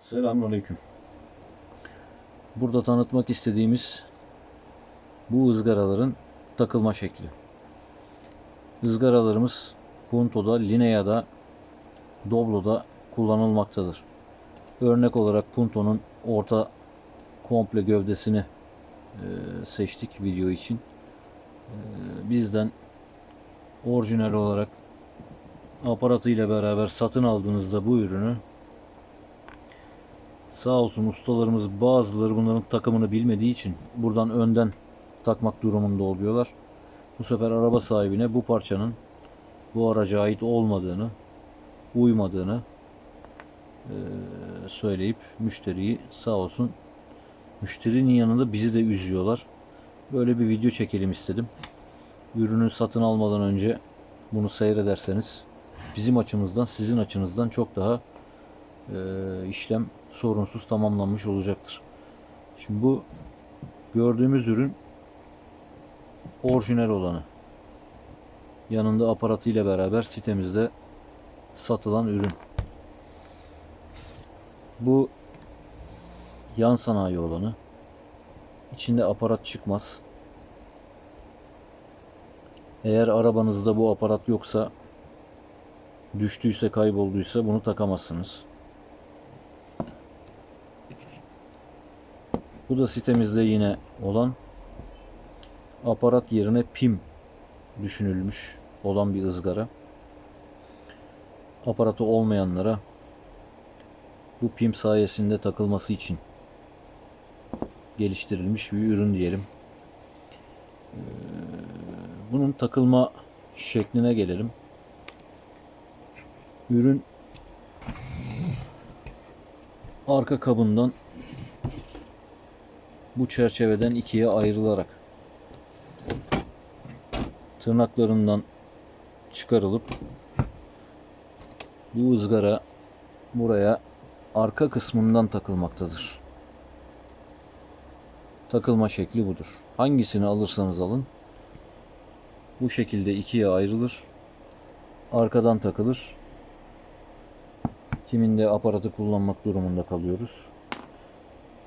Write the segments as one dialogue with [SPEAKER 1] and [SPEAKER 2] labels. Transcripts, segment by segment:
[SPEAKER 1] Selamünaleyküm. Burada tanıtmak istediğimiz bu ızgaraların takılma şekli. Izgaralarımız Punto'da, Linea'da, Doblo'da kullanılmaktadır. Örnek olarak Punto'nun orta komple gövdesini e, seçtik video için. E, bizden orijinal olarak aparatıyla beraber satın aldığınızda bu ürünü Sağ olsun ustalarımız bazıları bunların takımını bilmediği için buradan önden takmak durumunda oluyorlar. Bu sefer araba sahibine bu parçanın bu araca ait olmadığını, uymadığını söyleyip müşteriyi sağ olsun müşterinin yanında bizi de üzüyorlar. Böyle bir video çekelim istedim. Ürünü satın almadan önce bunu seyrederseniz bizim açımızdan sizin açınızdan çok daha işlem sorunsuz tamamlanmış olacaktır. Şimdi bu gördüğümüz ürün orijinal olanı. Yanında aparatıyla beraber sitemizde satılan ürün. Bu yan sanayi olanı. İçinde aparat çıkmaz. Eğer arabanızda bu aparat yoksa düştüyse kaybolduysa bunu takamazsınız. Bu da sitemizde yine olan aparat yerine pim düşünülmüş olan bir ızgara. Aparatı olmayanlara bu pim sayesinde takılması için geliştirilmiş bir ürün diyelim. Ee, Bunun takılma şekline gelelim. Ürün arka kabından bu çerçeveden ikiye ayrılarak tırnaklarından çıkarılıp bu ızgara buraya arka kısmından takılmaktadır. Takılma şekli budur. Hangisini alırsanız alın bu şekilde ikiye ayrılır. Arkadan takılır. Kiminde aparatı kullanmak durumunda kalıyoruz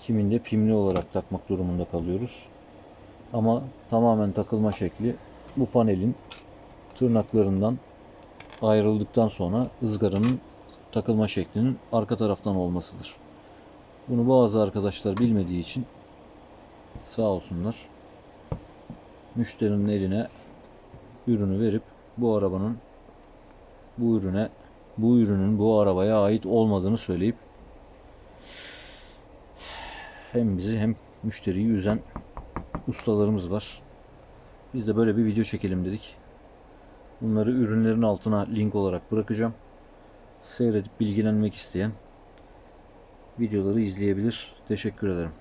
[SPEAKER 1] kiminde pimli olarak takmak durumunda kalıyoruz. Ama tamamen takılma şekli bu panelin tırnaklarından ayrıldıktan sonra ızgaranın takılma şeklinin arka taraftan olmasıdır. Bunu bazı arkadaşlar bilmediği için sağ olsunlar müşterinin eline ürünü verip bu arabanın bu ürüne bu ürünün bu arabaya ait olmadığını söyleyip hem bizi hem müşteriyi üzen ustalarımız var. Biz de böyle bir video çekelim dedik. Bunları ürünlerin altına link olarak bırakacağım. Seyredip bilgilenmek isteyen videoları izleyebilir. Teşekkür ederim.